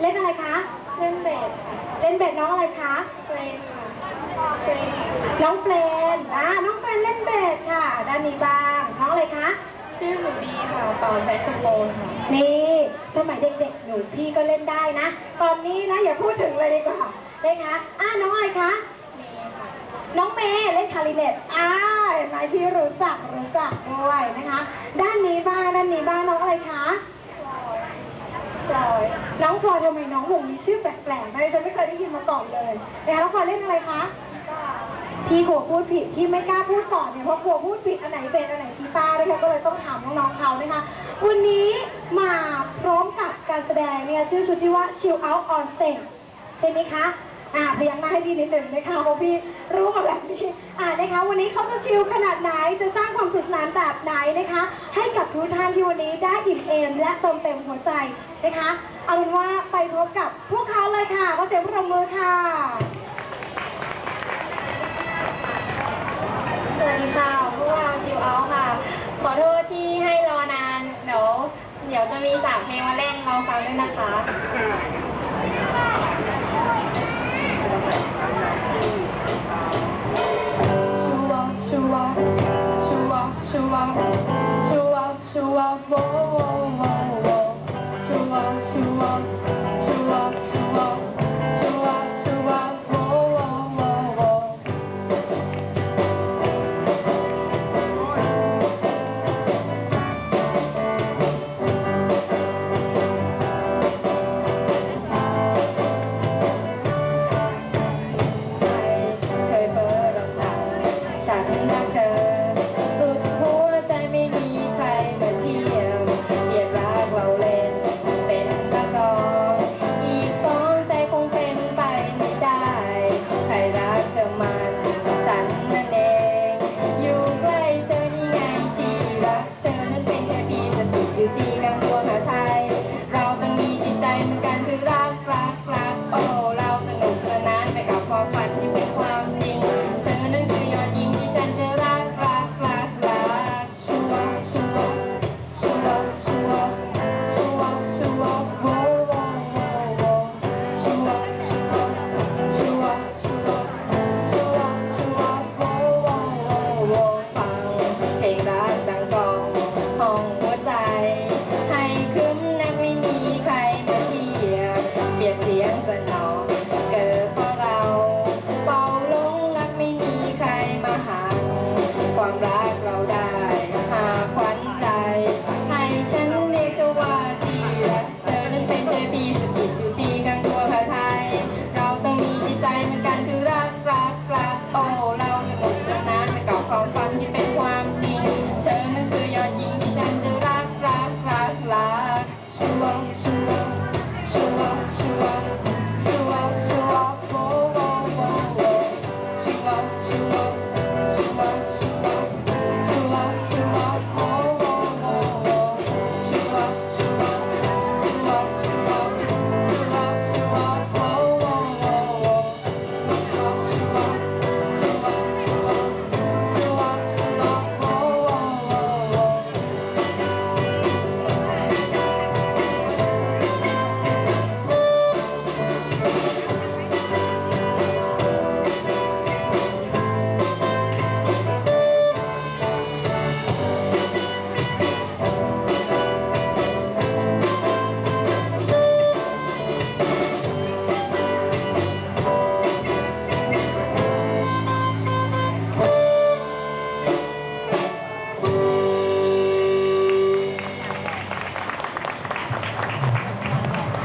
เล่นอะไรคะ เล่นเบสเล่นเบสน้องอะไรคะเฟรนค่ะเฟรนน้องเฟรนอ่าน้องเฟรนเล่นเบสค่ะ ด้านนี้บ้าง น้องอะไรคะ ชื่อหนูดีค่ะตอนแซกโซโฟนค่ะ นี่สมัยเด็กๆ หนูพี่ก็เล่นได้นะ ตอนนี้นะอย่าพูดถึงเลยดีกว่าได้คะอ่าน้องอะไรคะมีค่ะน้องเมย์เล่นคลาริเนตอ่าเห็นไหมพี่รู้จักรู้จักด้วยนะคะ ด้านนี้บ้างด้านนี้บ้างน้องอะไรคะ พลอยน้องพลอยทำไมน้องวงนี้ชื่อแปลกๆนะฉันไม่เคยได้ยินมาก่อนเลยนะคะแล้วพลอยเล่นอะไรคะพี่กลัวพูดผิดที่ไม่กล้าพูดก่อนเนี่ยเพราะกลัวพูดผิดอันไหนเป็นอันไหนกีตาร์นะคะก็เลยต้องถามน้องๆเขานะคะวันนี้มาพร้อมกับการแสดงเนี่ยชื่อชุดที่ว่า Chill Out on Stage ใช่ไหมคะอ่าพยักหน้าให้พี่นิดหนึ่งนะคะเพราะพี่รู้มาแบบนี้อ่านะคะ วันนี้เขาจะชิลขนาดไหนจะสร้างความสนุกสนานแบบไหนนะคะ ให้ ทุกท่านที่วันนี้ได้อิ่มเอมและเติมเต็มหัวใจนะคะ เอาเป็นว่าไปพบกับพวกเขาเลยค่ะก็เสียงปรบมือค่ะ สวัสดีค่ะพวกเราจิวเอาค่ะ ขอโทษที่ให้รอนาน เดี๋ยวเดี๋ยวจะมีสามเพลงมาเล่นลอฟังด้วยนะคะ can.